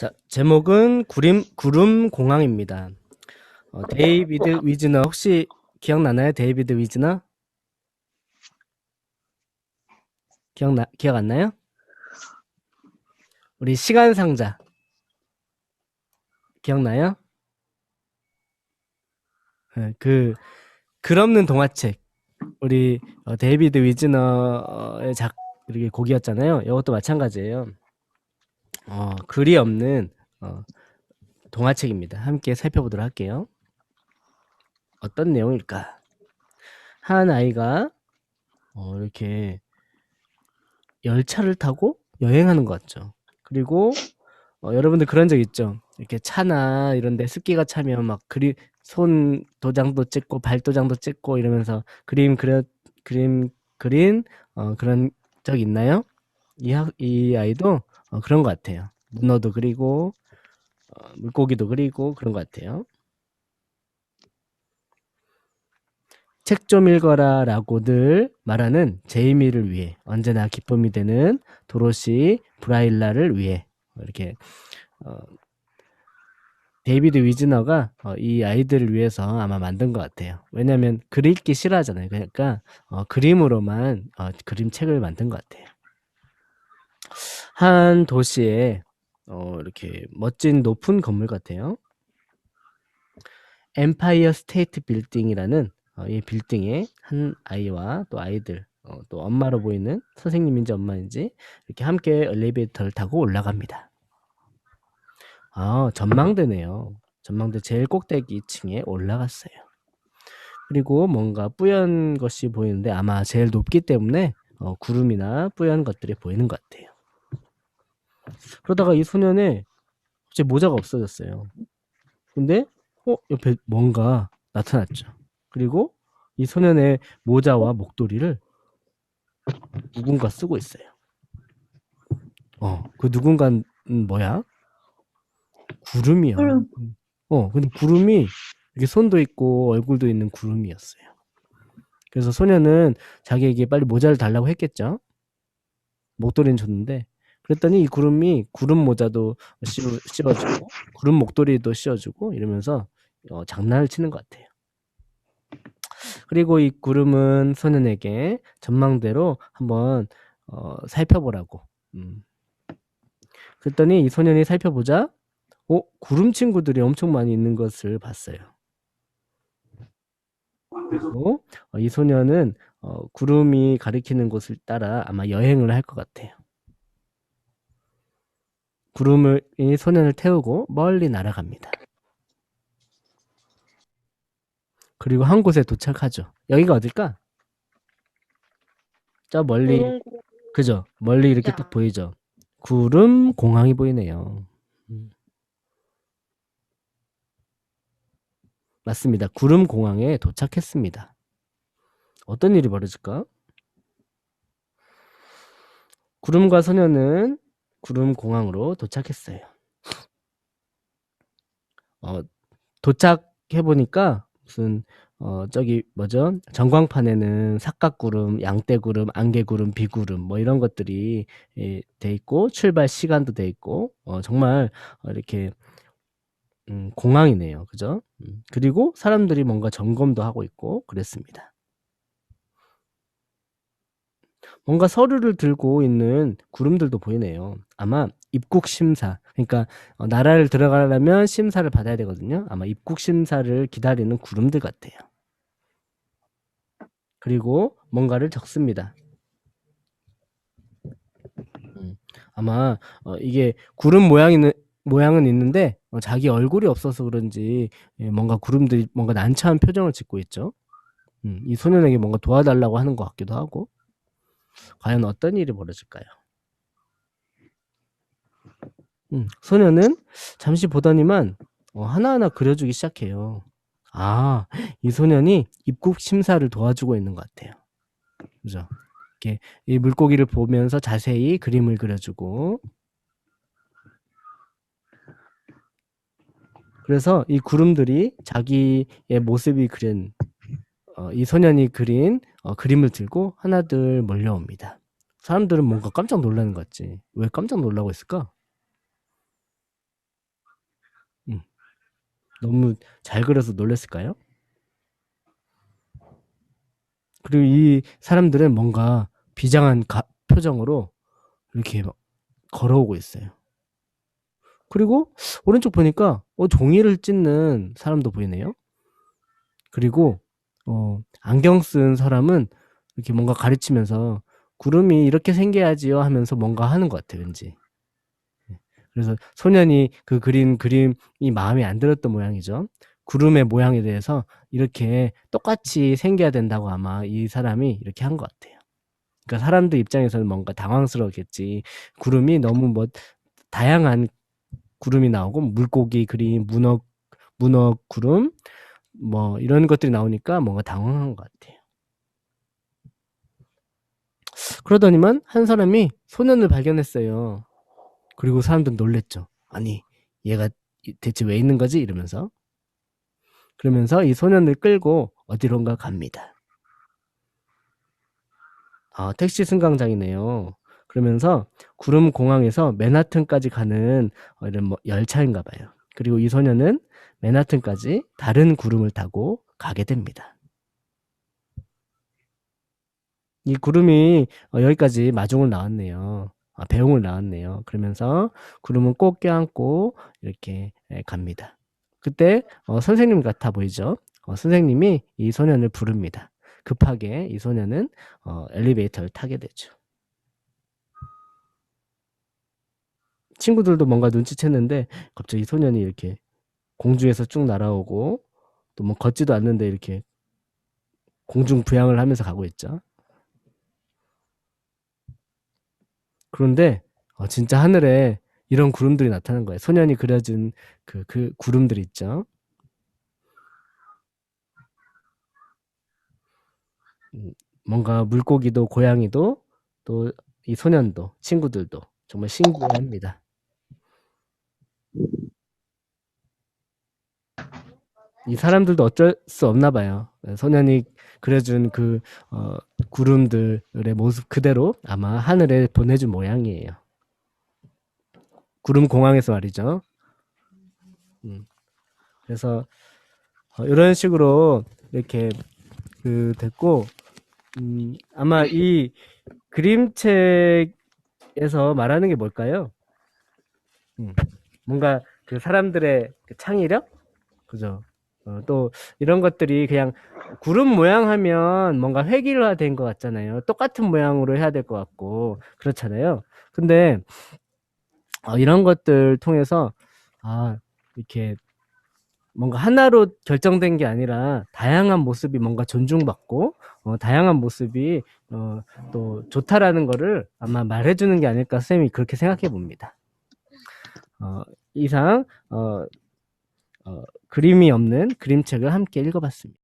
자, 제목은 구름, 구름 공항입니다. 어, 데이비드 위즈너 혹시 기억나나요? 데이비드 위즈너? 기억나 기억 안 나요? 우리 시간 상자 기억나요? 네, 그, 글 없는 동화책. 우리 어, 데이비드 위즈너의 작 이렇게 곡이었잖아요. 이것도 마찬가지예요. 어, 글이 없는 어, 동화책입니다. 함께 살펴보도록 할게요. 어떤 내용일까? 한 아이가 어, 이렇게 열차를 타고 여행하는 것 같죠. 그리고 어, 여러분들 그런 적 있죠? 이렇게 차나 이런 데 습기가 차면 막 그리 손 도장도 찍고 발 도장도 찍고 이러면서 그림 그려 그림 그린 어, 그런 적 있나요? 이, 학, 이 아이도 어, 그런 것 같아요. 문어도 그리고 어, 물고기도 그리고 그런 것 같아요. 책 좀 읽어라 라고들 말하는 제이미를 위해 언제나 기쁨이 되는 도로시 브라일라를 위해 이렇게 어, 데이비드 위즈너가 어, 이 아이들을 위해서 아마 만든 것 같아요. 왜냐하면 글 읽기 싫어하잖아요. 그러니까 어, 그림으로만 어, 그림책을 만든 것 같아요. 한 도시에 어, 이렇게 멋진 높은 건물 같아요. 엠파이어 스테이트 빌딩이라는 어, 이 빌딩에 한 아이와 또 아이들 어, 또 엄마로 보이는 선생님인지 엄마인지 이렇게 함께 엘리베이터를 타고 올라갑니다. 아, 전망대네요. 전망대 제일 꼭대기 층에 올라갔어요. 그리고 뭔가 뿌연 것이 보이는데 아마 제일 높기 때문에 어, 구름이나 뿌연 것들이 보이는 것 같아요. 그러다가 이 소년의 갑자기 모자가 없어졌어요. 근데 어 옆에 뭔가 나타났죠. 그리고 이 소년의 모자와 목도리를 누군가 쓰고 있어요. 어, 그 누군가는 뭐야? 구름이야. 구름. 어, 근데 구름이 이렇게 손도 있고 얼굴도 있는 구름이었어요. 그래서 소년은 자기에게 빨리 모자를 달라고 했겠죠. 목도리는 줬는데 그랬더니 이 구름이 구름 모자도 씌워, 씌워 주고 구름 목도리도 씌워주고 이러면서 어, 장난을 치는 것 같아요. 그리고 이 구름은 소년에게 전망대로 한번 어, 살펴보라고. 음. 그랬더니 이 소년이 살펴보자, 어, 구름 친구들이 엄청 많이 있는 것을 봤어요. 그리고 어, 이 소년은 어, 구름이 가리키는 곳을 따라 아마 여행을 할 것 같아요. 구름을 이 소년을 태우고 멀리 날아갑니다. 그리고 한 곳에 도착하죠. 여기가 어딜까? 저 멀리 그죠? 멀리 이렇게 딱 보이죠? 구름 공항이 보이네요. 음. 맞습니다. 구름 공항에 도착했습니다. 어떤 일이 벌어질까? 구름과 소녀는 구름 공항으로 도착했어요. 어, 도착해 보니까 무슨 어 저기 뭐죠? 전광판에는 삼각구름, 양떼구름, 안개구름, 비구름 뭐 이런 것들이 예, 돼 있고 출발 시간도 돼 있고 어 정말 어, 이렇게 음, 공항이네요. 그죠? 음, 그리고 사람들이 뭔가 점검도 하고 있고 그랬습니다. 뭔가 서류를 들고 있는 구름들도 보이네요. 아마 입국 심사. 그러니까 어, 나라를 들어가려면 심사를 받아야 되거든요. 아마 입국 심사를 기다리는 구름들 같아요. 그리고 뭔가를 적습니다. 음, 아마 어, 이게 구름 모양이 모양은 있는데 어, 자기 얼굴이 없어서 그런지 예, 뭔가 구름들이 뭔가 난처한 표정을 짓고 있죠. 음, 이 소년에게 뭔가 도와달라고 하는 것 같기도 하고 과연 어떤 일이 벌어질까요? 음, 소년은 잠시 보더니만 어, 하나하나 그려주기 시작해요. 아, 이 소년이 입국 심사를 도와주고 있는 것 같아요. 그죠? 이렇게 이 물고기를 보면서 자세히 그림을 그려주고 그래서 이 구름들이 자기의 모습이 그린 어, 이 소년이 그린 어, 그림을 들고 하나둘 몰려옵니다. 사람들은 뭔가 깜짝 놀라는 것 같지. 왜 깜짝 놀라고 있을까? 너무 잘 그려서 놀랐을까요? 그리고 이 사람들은 뭔가 비장한 가- 표정으로 이렇게 막 걸어오고 있어요. 그리고 오른쪽 보니까 어, 종이를 찢는 사람도 보이네요. 그리고 어, 안경 쓴 사람은 이렇게 뭔가 가르치면서 구름이 이렇게 생겨야지요 하면서 뭔가 하는 것 같아요, 왠지. 네. 그래서 소년이 그 그린 그림이 마음에 안 들었던 모양이죠. 구름의 모양에 대해서 이렇게 똑같이 생겨야 된다고 아마 이 사람이 이렇게 한 것 같아요. 그러니까 사람들 입장에서는 뭔가 당황스러웠겠지. 구름이 너무 뭐 다양한 구름이 나오고 물고기 그림, 문어 문어 구름 뭐 이런 것들이 나오니까 뭔가 당황한 것 같아요. 그러더니만 한 사람이 소년을 발견했어요. 그리고 사람들은 놀랬죠. 아니, 얘가 이- 대체 왜 있는 거지? 이러면서. 그러면서 이 소년을 끌고 어디론가 갑니다. 아, 택시 승강장이네요. 그러면서 구름 공항에서 맨하튼까지 가는 어, 이런 뭐 열차인가 봐요. 그리고 이 소년은 맨하튼까지 다른 구름을 타고 가게 됩니다. 이 구름이 어, 여기까지 마중을 나왔네요. 아, 배웅을 나왔네요. 그러면서 구름은 꼭 껴안고 이렇게 예, 갑니다. 그때 어, 선생님 같아 보이죠? 어, 선생님이 이 소년을 부릅니다. 급하게 이 소년은 어, 엘리베이터를 타게 되죠. 친구들도 뭔가 눈치챘는데 갑자기 이 소년이 이렇게 공중에서 쭉 날아오고 또 뭐 걷지도 않는데 이렇게 공중 부양을 하면서 가고 있죠. 그런데 어, 진짜 하늘에 이런 구름들이 나타난 거예요. 소년이 그려진 그, 그 구름들 있죠. 음, 뭔가 물고기도 고양이도 또 이 소년도 친구들도 정말 신기해합니다. 이 사람들도 어쩔 수 없나 봐요. 소년이 그려준 그 어, 구름들의 모습 그대로 아마 하늘에 보내준 모양이에요. 구름 공항에서 말이죠. 음. 그래서 어, 이런 식으로 이렇게 그 됐고 음, 아마 이 그림책에서 말하는 게 뭘까요? 음, 뭔가 그 사람들의 그 창의력, 그죠? 어, 또 이런 것들이 그냥 구름 모양 하면 뭔가 획일화된 것 같잖아요. 똑같은 모양으로 해야 될 것 같고 그렇잖아요. 근데 어, 이런 것들 통해서 아 이렇게 뭔가 하나로 결정된 게 아니라 다양한 모습이 뭔가 존중받고 어, 다양한 모습이 어, 또 좋다라는 거를 아마 말해주는 게 아닐까 쌤이 그렇게 생각해 봅니다. 어, 이상 어, 어, 그림이 없는 그림책을 함께 읽어봤습니다.